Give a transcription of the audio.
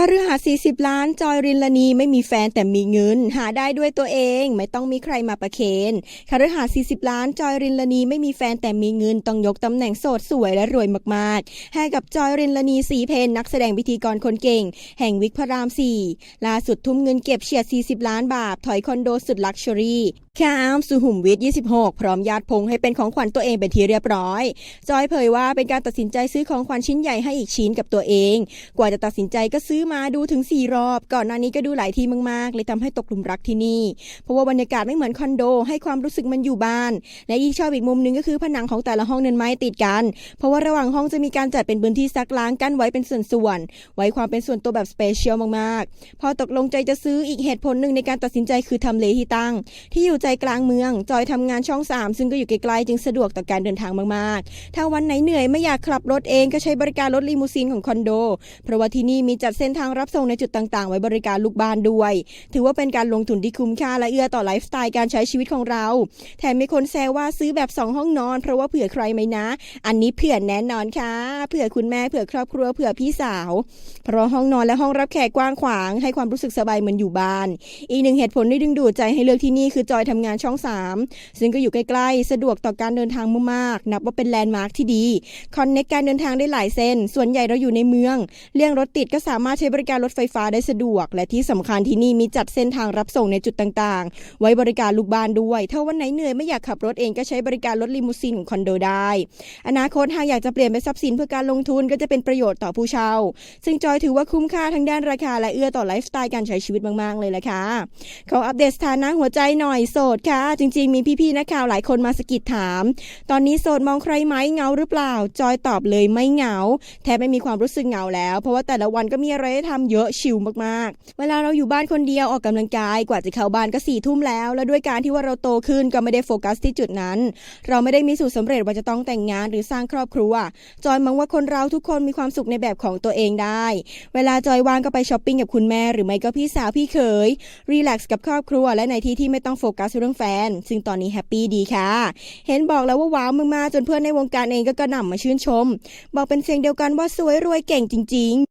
คฤหาสน์40 ล้าน จอยรินลนีไม่มีแฟนแต่มีเงิน หาได้ด้วยตัวเองไม่ต้องมีใครมาประเคนคฤหาสน์40 ล้าน จอยรินลนีไม่มีแฟนแต่มีเงิน ต้องยกตำแหน่งโสดสวยและรวยมากๆ ให้กับจอยรินลนีสีเพนนักแสดงพิธีกรคนเก่ง แห่งวิกพระราม 4 ล่าสุดทุ่มเงินเก็บเฉียด 40 ล้านบาท ถอยคอนโดสุดลักชัวรี่ข้ามสุขุมวิท 26 พร้อมญาติพงให้เป็นของขวัญตัวเองเป็นที่เรียบร้อย จอยเผยว่าเป็นการตัดสินใจซื้อของขวัญชิ้นใหญ่ให้อีกชิ้นกับตัวเอง กว่าจะตัดสินใจก็ซื้อมาดูถึง 4 รอบ ก่อนหน้านี้ก็ดูหลายทีมากๆ เลยทำให้ตกหลุมรักที่นี่ เพราะว่าบรรยากาศไม่เหมือนคอนโด ให้ความรู้สึกมันอยู่บ้าน และอีกชอบอีกมุมหนึ่งก็คือผนังของแต่ละห้องเนินไม้ติดกัน เพราะว่าระหว่างห้องจะมีการจัดเป็นพื้นที่ซักล้างกั้นไว้เป็นส่วนๆ ไว้ความเป็นส่วนตัวแบบสเปเชียลมากๆ พอตกลงใจจะซื้ออีกเหตุผลหนึ่งในการตัดสินใจคือทำเลที่ตั้ง ที่อยู่ใจกลางเมือง จอยทำงานช่อง 3 ซึ่งก็อยู่ไกลๆจึงสะดวกต่อการเดินทางมากๆ ถ้าวันไหนเหนื่อยไม่อยากขับรถเองก็ใช้บริการรถลีมูซีนของคอนโด เพราะว่าที่นี่มีจัดเส้นทางรับส่งในจุดต่างๆ ไว้บริการลูกบ้านด้วย ถือว่าเป็นการลงทุนที่คุ้มค่าและเอื้อต่อไลฟ์สไตล์การใช้ชีวิตของเรา แถมมีคนแซวว่าซื้อแบบ 2 ห้องนอน เพราะว่าเผื่อใครไหมนะ อันนี้เผื่อแน่นอนค่ะ เผื่อคุณแม่เผื่อครอบครัวเผื่อพี่สาว เพราะห้องนอนและห้องรับแขกกว้างขวาง ให้ความรู้สึกสบายเหมือนอยู่บ้าน อีกหนึ่งเหตุผลที่ดึงดูดใจให้เลือกที่นี่คือจอยทำงานช่อง 3 ซึ่งก็อยู่ใกล้ๆ สะดวกต่อการเดินทางมากๆนับว่าเป็นแลนด์มาร์คที่ดีคอนเน็กการเดินทางได้หลายเส้น ส่วนใหญ่เราอยู่ในเมือง เลี่ยงรถติดก็สามารถใช้บริการรถไฟฟ้าได้สะดวก และที่สำคัญที่นี่มีจัดเส้นทางรับส่งในจุดต่างๆ ไว้บริการลูกบ้านด้วย ถ้าวันไหนเหนื่อยไม่อยากขับรถเองก็ใช้บริการรถลิมูซีนของคอนโดได้ อนาคตหากอยากจะเปลี่ยนเป็นทรัพย์สินเพื่อการลงทุนก็จะเป็นประโยชน์ต่อผู้เช่า ซึ่งจอยถือว่าคุ้มค่าทั้งด้านราคาและเอื้อต่อไลฟ์สไตล์การใช้ชีวิตมากๆเลยแหละค่ะขออัปเดตสถานะหัวใจหน่อยโสดค่ะ จริง ๆ มีพี่ๆนักข่าวหลายคนมาสกิดถาม ตอนนี้โสดมองใครไหมเงาหรือเปล่า จอยตอบเลยไม่เหงาแทบไม่มีความรู้สึกเหงาแล้ว เพราะว่าแต่ละวันก็มีอะไรให้ทำเยอะชิลมากๆ เวลาเราอยู่บ้านคนเดียวออกกำลังกายกว่าจะเข้าบ้านก็สี่ทุ่มแล้ว แล้วด้วยการที่ว่าเราโตขึ้นก็ไม่ได้โฟกัสที่จุดนั้น เราไม่ได้มีสูตรสำเร็จว่าจะต้องแต่งงานหรือสร้างครอบครัว จอยมองว่าคนเราทุกคนมีความสุขในแบบของตัวเองได้ เวลาจอยว่างก็ไปช้อปปิ้งกับคุณแม่หรือไม่ก็พี่สาวพี่เขยรีแลกซ์กับครอบครัวและในที่ที่ไม่ต้องโฟกัสเรื่องแฟน ซึ่งตอนนี้แฮปปี้ดีค่ะ เห็นบอกแล้วว่าว้าวมากๆจนเพื่อนในวงการเองก็กระหน่ำมาชื่นชม บอกเป็นเสียงเดียวกันว่าสวยรวยเก่งจริง